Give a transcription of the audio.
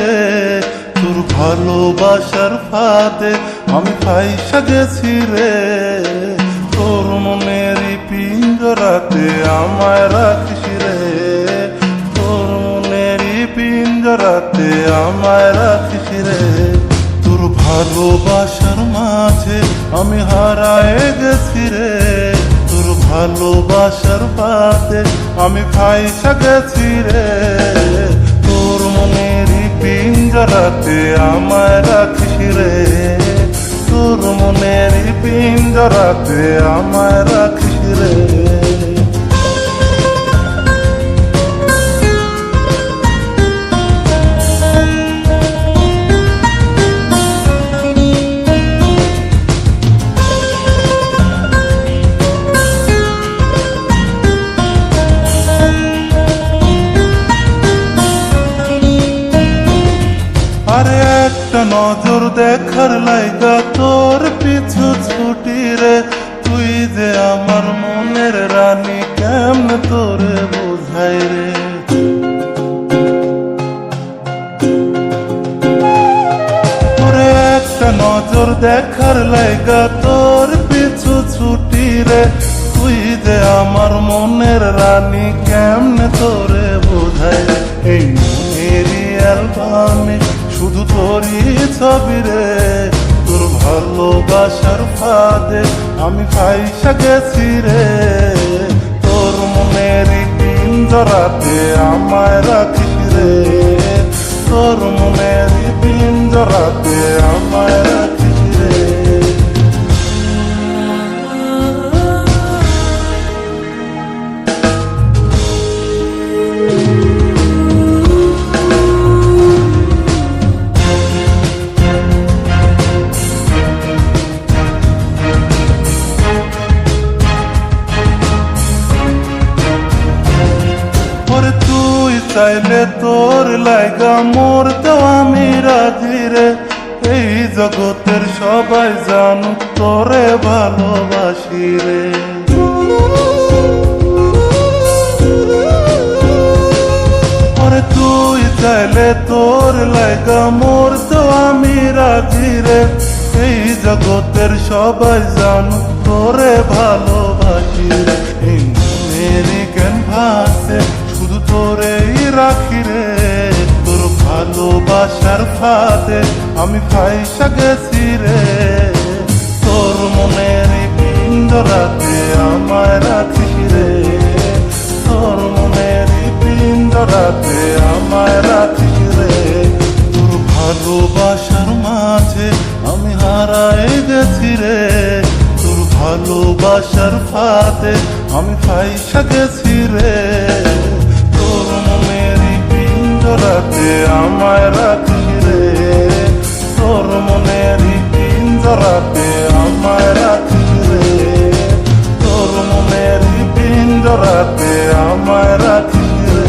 রে তোর ভালোবাসার ফাঁদে আমি ফাইসা গেছি রে। তোর মনেরই পিঞ্জরাতে আমায় রাখিস রে। তোর মনেরই পিঞ্জরাতে আমায় রাখিস রে। তোর ভালোবাসার মাঝে আমি হারায় গেছি রে। তোর ভালোবাসার পাতে আমি ফাইসা গেছি রে। পিঞ্জরাতে আমায় রাখিস রে? তোর মনেরই পিঞ্জরাতে আমায় রাখিস একটা নজর দেখার লাইগা তোর পিছু ছুটি রে। তুই যে আমার মনের রানী, কেমন তোরে বোঝাই রে? নজর দেখার লাইগা তোর পিছু ছুটি রে। তুই যে আমার মনের রানী, কেমন তোরে বোঝাই এই অ্যালবামে শুধু তোরই ছবি রে। তোর ভালোবাসার ফাঁদে আমি ফাইসা গেছি রে। তোর মনের পিঞ্জরাতে আমায় রাখিস রে। তোর মনের পিঞ্জরাতে আমায় চাইলে তোর লাইগা মরতে আমি রাজি রে। এই জগতের সবাই জানুক তোরে ভালোবাসি রে। তুই চাইলে তোর লাইগা মরতে আমি রাজি রে। এই জগতের সবাই জানুক তোরে ভালোবাসি রে। ভালোবাসার ফাঁদে আমি ফাইসা গেছি রে। তোর মনেরই পিঞ্জরাতে আমায় রাখিস রে। তোর মনেরই পিঞ্জরাতে আমায় রাখিস রে। তোর ভালোবাসার মাঝে আমি হারাই গেছি রে। তোর ভালোবাসার ফাতে আমি ফাইসা গেছি রে। রাতে আমায় রাখি রে? তোর মনের পিঞ্জরাতে আমায় রাখি রে। তোর মনের পিঞ্জরাতে আমায় রাখি রে।